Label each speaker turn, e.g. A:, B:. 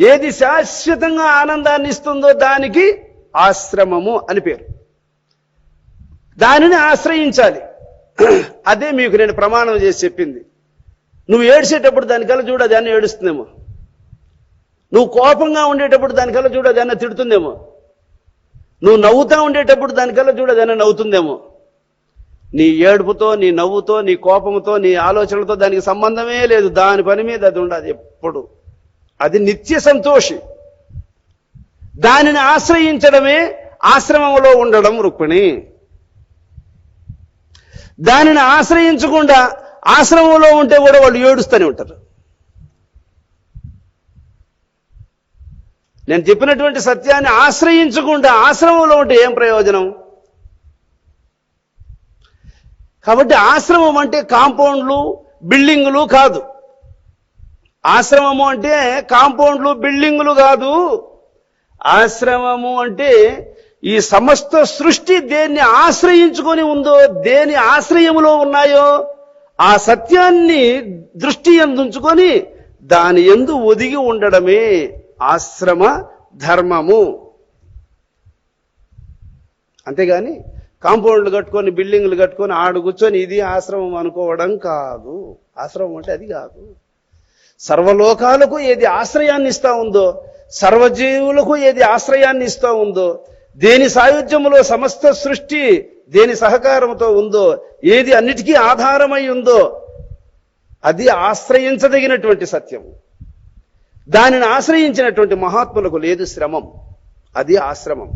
A: ఏది శాశ్వతంగా ఆనందాన్ని ఇస్తుందో దానికి ఆశ్రమము అని పేరు. దానిని ఆశ్రయించాలి. అదే మీకు నేను ప్రమాణం చేసి చెప్పింది. నువ్వు ఏడ్చేటప్పుడు దానికల్లా చూడ దాన్ని ఏడుస్తుందేమో. నువ్వు కోపంగా ఉండేటప్పుడు దానికల్లా చూడ దాన్ని తిడుతుందేమో. నువ్వు నవ్వుతా ఉండేటప్పుడు దానికల్లా చూడ దాన్ని నవ్వుతుందేమో. నీ ఏడుపుతో నీ నవ్వుతో నీ కోపంతో నీ ఆలోచనలతో దానికి సంబంధమే లేదు. దాని పని మీద అది ఉండదు ఎప్పుడు. అది నిత్య సంతోషి. దానిని ఆశ్రయించడమే ఆశ్రమంలో ఉండడం రుక్మిణి. దానిని ఆశ్రయించకుండా ఆశ్రమంలో ఉంటే కూడా వాళ్ళు ఏడుస్తూనే ఉంటారు. నేను చెప్పినటువంటి సత్యాన్ని ఆశ్రయించకుండా ఆశ్రమంలో ఉంటే ఏం ప్రయోజనం? కాబట్టి ఆశ్రమం అంటే కాంపౌండ్లు బిల్డింగులు కాదు. ఆశ్రమము అంటే కాంపౌండ్లు బిల్డింగులు కాదు. ఆశ్రమము అంటే ఈ సమస్త సృష్టి దేన్ని ఆశ్రయించుకొని ఉందో దేని ఆశ్రయములో ఉన్నాయో ఆ సత్యాన్ని దృష్టి ఎందుంచుకొని దాని ఎందు ఒదిగి ఉండడమే ఆశ్రమ ధర్మము. అంతేగాని కాంపౌండ్లు కట్టుకొని బిల్డింగ్లు కట్టుకొని ఆడు కూర్చొని ఇది ఆశ్రమం అనుకోవడం కాదు. ఆశ్రమం అంటే అది కాదు. సర్వలోకాలకు ఏది ఆశ్రయాన్ని ఇస్తా ఉందో సర్వజీవులకు ఏది ఆశ్రయాన్ని ఇస్తా ఉందో దేని సాయుధ్యములో సమస్త సృష్టి దేని సహకారంతో ఉందో ఏది అన్నిటికీ ఆధారమై ఉందో అది ఆశ్రయించదగినటువంటి సత్యం దానిని ఆశ్రయించినటువంటి మహాత్ములకు లేదు శ్రమం. అది ఆశ్రమం.